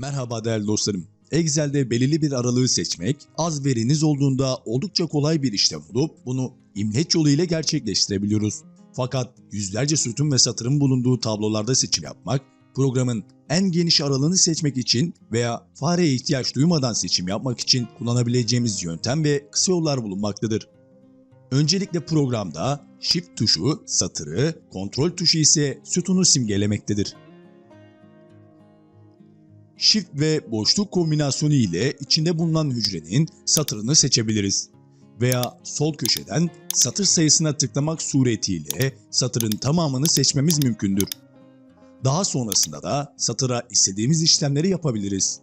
Merhaba değerli dostlarım. Excel'de belirli bir aralığı seçmek, az veriniz olduğunda oldukça kolay bir işlem olup bunu imleç yolu ile gerçekleştirebiliyoruz. Fakat yüzlerce sütun ve satırın bulunduğu tablolarda seçim yapmak, programın en geniş aralığını seçmek için veya fareye ihtiyaç duymadan seçim yapmak için kullanabileceğimiz yöntem ve kısa yollar bulunmaktadır. Öncelikle programda Shift tuşu satırı, kontrol tuşu ise sütunu simgelemektedir. Shift ve boşluk kombinasyonu ile içinde bulunan hücrenin satırını seçebiliriz. Veya sol köşeden satır sayısına tıklamak suretiyle satırın tamamını seçmemiz mümkündür. Daha sonrasında da satıra istediğimiz işlemleri yapabiliriz.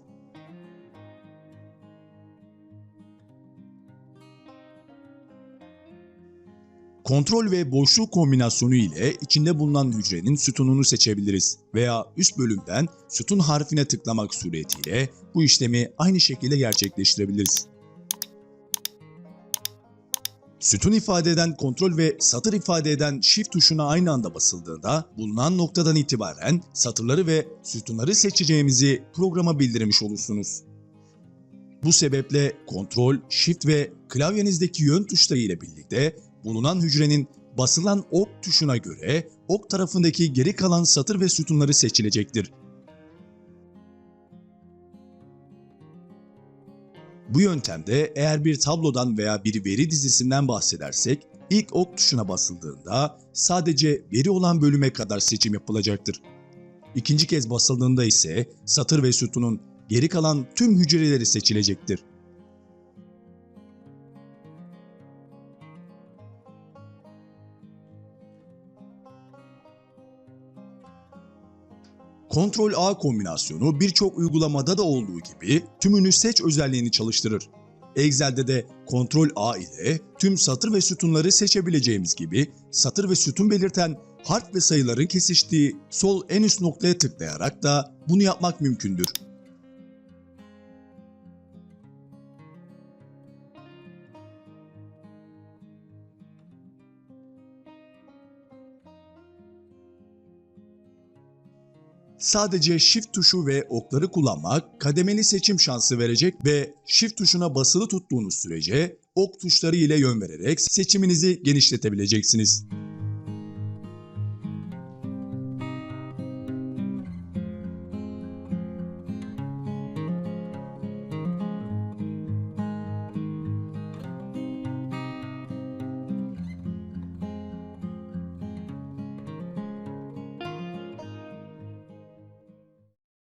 Kontrol ve boşluk kombinasyonu ile içinde bulunan hücrenin sütununu seçebiliriz veya üst bölümden sütun harfine tıklamak suretiyle bu işlemi aynı şekilde gerçekleştirebiliriz. Sütun ifade eden kontrol ve satır ifade eden shift tuşuna aynı anda basıldığında bulunan noktadan itibaren satırları ve sütunları seçeceğimizi programa bildirmiş olursunuz. Bu sebeple kontrol, shift ve klavyenizdeki yön tuşları ile birlikte bulunan hücrenin basılan ok tuşuna göre ok tarafındaki geri kalan satır ve sütunları seçilecektir. Bu yöntemde eğer bir tablodan veya bir veri dizisinden bahsedersek ilk ok tuşuna basıldığında sadece veri olan bölüme kadar seçim yapılacaktır. İkinci kez basıldığında ise satır ve sütunun geri kalan tüm hücreleri seçilecektir. Ctrl A kombinasyonu birçok uygulamada da olduğu gibi tümünü seç özelliğini çalıştırır. Excel'de de Ctrl A ile tüm satır ve sütunları seçebileceğimiz gibi satır ve sütun belirten harf ve sayıların kesiştiği sol en üst noktaya tıklayarak da bunu yapmak mümkündür. Sadece Shift tuşu ve okları kullanmak kademeli seçim şansı verecek ve Shift tuşuna basılı tuttuğunuz sürece ok tuşları ile yön vererek seçiminizi genişletebileceksiniz.